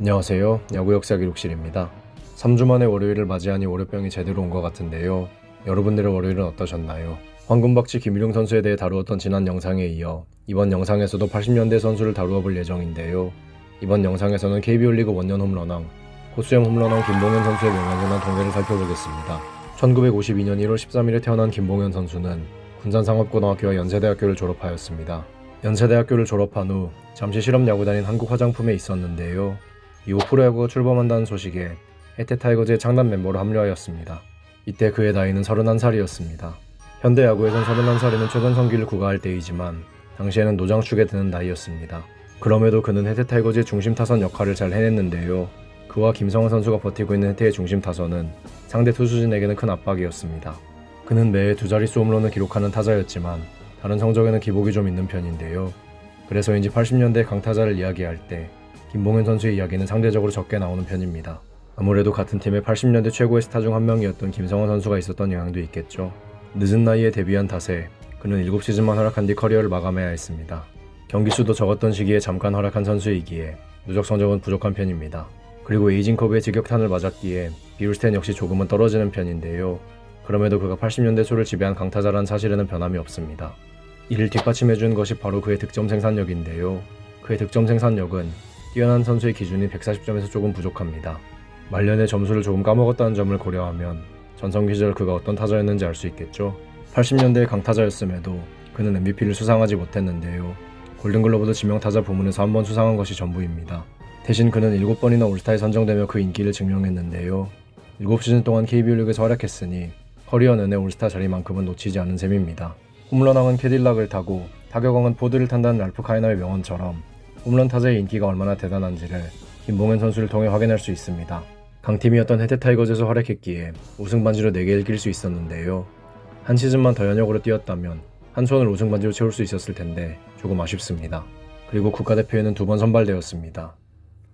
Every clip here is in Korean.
안녕하세요. 야구 역사 기록실입니다. 3주 만에 월요일을 맞이하니 월요병이 제대로 온 것 같은데요. 여러분들의 월요일은 어떠셨나요? 황금박쥐 김일용 선수에 대해 다루었던 지난 영상에 이어 이번 영상에서도 80년대 선수를 다루어 볼 예정인데요. 이번 영상에서는 KBO 리그 원년 홈런왕, 코수염 홈런왕 김봉현 선수의 명예전환 동계를 살펴보겠습니다. 1952년 1월 13일에 태어난 김봉현 선수는 군산상업고등학교와 연세대학교를 졸업하였습니다. 연세대학교를 졸업한 후 잠시 실업야구단인 한국화장품에 있었는데요. 이후 프로야구가 출범한다는 소식에 해태 타이거즈의 창단 멤버로 합류하였습니다. 이때 그의 나이는 31살이었습니다. 현대 야구에선 31살이면 최단 성기를 구가할 때이지만 당시에는 노장축에 드는 나이였습니다. 그럼에도 그는 해태 타이거즈의 중심 타선 역할을 잘 해냈는데요. 그와 김성환 선수가 버티고 있는 해태의 중심 타선은 상대 투수진에게는 큰 압박이었습니다. 그는 매해 두 자릿수 홈런을 기록하는 타자였지만 다른 성적에는 기복이 좀 있는 편인데요. 그래서인지 80년대 강타자를 이야기할 때 김봉현 선수의 이야기는 상대적으로 적게 나오는 편입니다. 아무래도 같은 팀의 80년대 최고의 스타 중 한 명이었던 김성원 선수가 있었던 영향도 있겠죠. 늦은 나이에 데뷔한 탓에 그는 7시즌만 활약한 뒤 커리어를 마감해야 했습니다. 경기 수도 적었던 시기에 잠깐 활약한 선수이기에 누적 성적은 부족한 편입니다. 그리고 에이징컵의 직격탄을 맞았기에 비울스텐 역시 조금은 떨어지는 편인데요. 그럼에도 그가 80년대 초를 지배한 강타자라는 사실에는 변함이 없습니다. 이를 뒷받침해준 것이 바로 그의 득점 생산력인데요. 그의 득점 생산력은 뛰어난 선수의 기준인 140점에서 조금 부족합니다. 말년에 점수를 조금 까먹었다는 점을 고려하면 전성기 시절 그가 어떤 타자였는지 알 수 있겠죠. 80년대의 강타자였음에도 그는 MVP를 수상하지 못했는데요. 골든글러브도 지명타자 부문에서 한 번 수상한 것이 전부입니다. 대신 그는 7번이나 올스타에 선정되며 그 인기를 증명했는데요. 7시즌 동안 KBO 리그에서 활약했으니 커리어 내내 올스타 자리만큼은 놓치지 않은 셈입니다. 홈런왕은 캐딜락을 타고 타격왕은 포드를 탄다는 랄프 카이나의 명언처럼 홈런 타자의 인기가 얼마나 대단한지를 김봉현 선수를 통해 확인할 수 있습니다. 강팀이었던 해태 타이거즈에서 활약했기에 우승 반지로 4개를 낄수 있었는데요. 한 시즌만 더 현역으로 뛰었다면 한 손을 우승 반지로 채울 수 있었을 텐데 조금 아쉽습니다. 그리고 국가대표에는 두 번 선발되었습니다.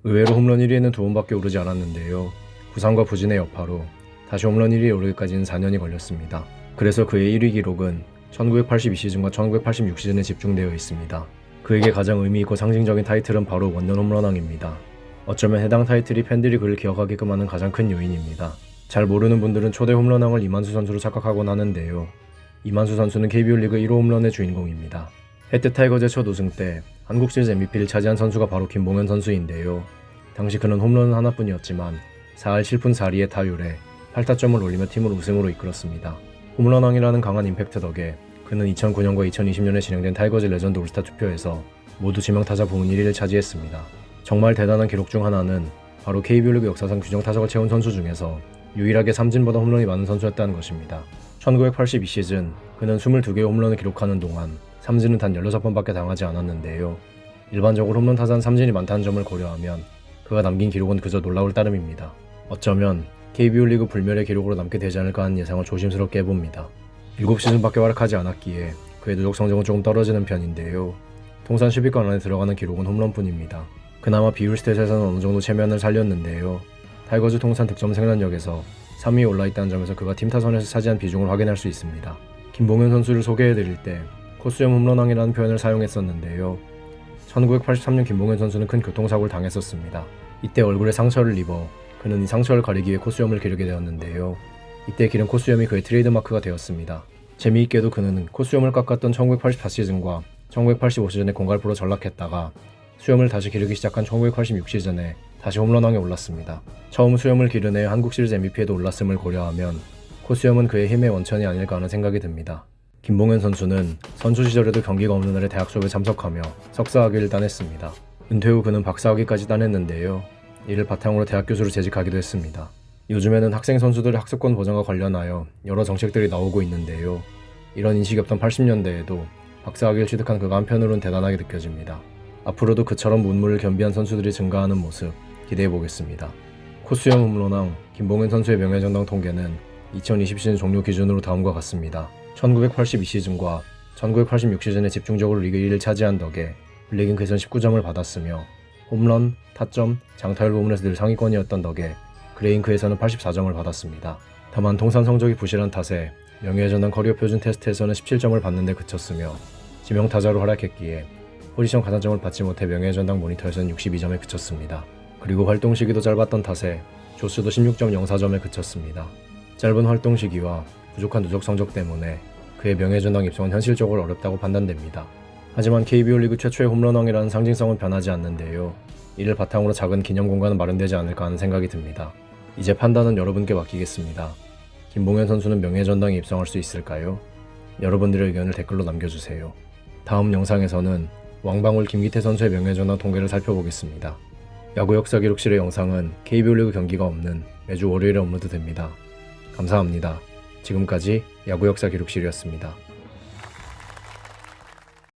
의외로 홈런 1위에는 두 번밖에 오르지 않았는데요. 부상과 부진의 여파로 다시 홈런 1위에 오르기까지는 4년이 걸렸습니다. 그래서 그의 1위 기록은 1982시즌과 1986시즌에 집중되어 있습니다. 그에게 가장 의미 있고 상징적인 타이틀은 바로 원년 홈런왕입니다. 어쩌면 해당 타이틀이 팬들이 그를 기억하게끔 하는 가장 큰 요인입니다. 잘 모르는 분들은 초대 홈런왕을 이만수 선수로 착각하곤 하는데요. 이만수 선수는 KBO 리그 1호 홈런의 주인공입니다. 해태 타이거즈의 첫 우승 때 한국 시리즈 MVP를 차지한 선수가 바로 김봉현 선수인데요. 당시 그는 홈런은 하나뿐이었지만 4할 7푼 4리의 타율에 8타점을 올리며 팀을 우승으로 이끌었습니다. 홈런왕이라는 강한 임팩트 덕에 그는 2009년과 2020년에 진행된 타이거즈 레전드 올스타 투표에서 모두 지명타자 부문 1위를 차지했습니다. 정말 대단한 기록 중 하나는 바로 KBO 리그 역사상 규정 타석을 채운 선수 중에서 유일하게 삼진보다 홈런이 많은 선수였다는 것입니다. 1982 시즌 그는 22개의 홈런을 기록하는 동안 삼진은 단 16번밖에 당하지 않았는데요. 일반적으로 홈런 타자는 삼진이 많다는 점을 고려하면 그가 남긴 기록은 그저 놀라울 따름입니다. 어쩌면 KBO 리그 불멸의 기록으로 남게 되지 않을까 하는 예상을 조심스럽게 해봅니다. 7시즌밖에 활약하지 않았기에 그의 누적 성적은 조금 떨어지는 편인데요. 통산 10위권 안에 들어가는 기록은 홈런뿐입니다. 그나마 비율 스탯에서는 어느 정도 체면을 살렸는데요. 타이거즈 통산 득점 생산력에서 3위에 올라있다는 점에서 그가 팀 타선에서 차지한 비중을 확인할 수 있습니다. 김봉현 선수를 소개해드릴 때 코스염 홈런왕이라는 표현을 사용했었는데요. 1983년 김봉현 선수는 큰 교통사고를 당했었습니다. 이때 얼굴에 상처를 입어 그는 이 상처를 가리기 위해 코스염을 기르게 되었는데요. 이때 기른 코스염이 그의 트레이드마크가 되었습니다. 재미있게도 그는 코스염을 깎았던 1984시즌과 1985시즌에 공갈포로 전락했다가 수염을 다시 기르기 시작한 1986시즌에 다시 홈런왕에 올랐습니다. 처음 수염을 기른 해 한국 시리즈 MVP에도 올랐음을 고려하면 코수염은 그의 힘의 원천이 아닐까 하는 생각이 듭니다. 김봉현 선수는 선수 시절에도 경기가 없는 날에 대학 수업에 참석하며 석사학위를 따냈습니다. 은퇴 후 그는 박사학위까지 따냈는데요. 이를 바탕으로 대학 교수로 재직하기도 했습니다. 요즘에는 학생 선수들의 학습권 보장과 관련하여 여러 정책들이 나오고 있는데요. 이런 인식이 없던 80년대에도 박사학위를 취득한 그가 한편으로는 대단하게 느껴집니다. 앞으로도 그처럼 문물을 겸비한 선수들이 증가하는 모습 기대해 보겠습니다. 코수형 홈런왕 김봉현 선수의 명예전당 통계는 2020 시즌 종료 기준으로 다음과 같습니다. 1982 시즌과 1986 시즌에 집중적으로 리그 1위를 차지한 덕에 블랙인 그선 19점을 받았으며 홈런, 타점, 장타율 부문에서 늘 상위권이었던 덕에 그레인크에서는 84점을 받았습니다. 다만 통산 성적이 부실한 탓에 명예전당 커리어 표준 테스트에서는 17점을 받는데 그쳤으며 지명 타자로 활약했기에 포지션 가산점을 받지 못해 명예전당 모니터에서는 62점에 그쳤습니다. 그리고 활동 시기도 짧았던 탓에 조수도 16.04점에 그쳤습니다. 짧은 활동 시기와 부족한 누적 성적 때문에 그의 명예 전당 입성은 현실적으로 어렵다고 판단됩니다. 하지만 KBO 리그 최초의 홈런왕이라는 상징성은 변하지 않는데요. 이를 바탕으로 작은 기념 공간은 마련되지 않을까 하는 생각이 듭니다. 이제 판단은 여러분께 맡기겠습니다. 김봉현 선수는 명예전당에 입성할 수 있을까요? 여러분들의 의견을 댓글로 남겨주세요. 다음 영상에서는 왕방울 김기태 선수의 명예전당 통계를 살펴보겠습니다. 야구 역사 기록실의 영상은 KBO 리그 경기가 없는 매주 월요일에 업로드됩니다. 감사합니다. 지금까지 야구 역사 기록실이었습니다.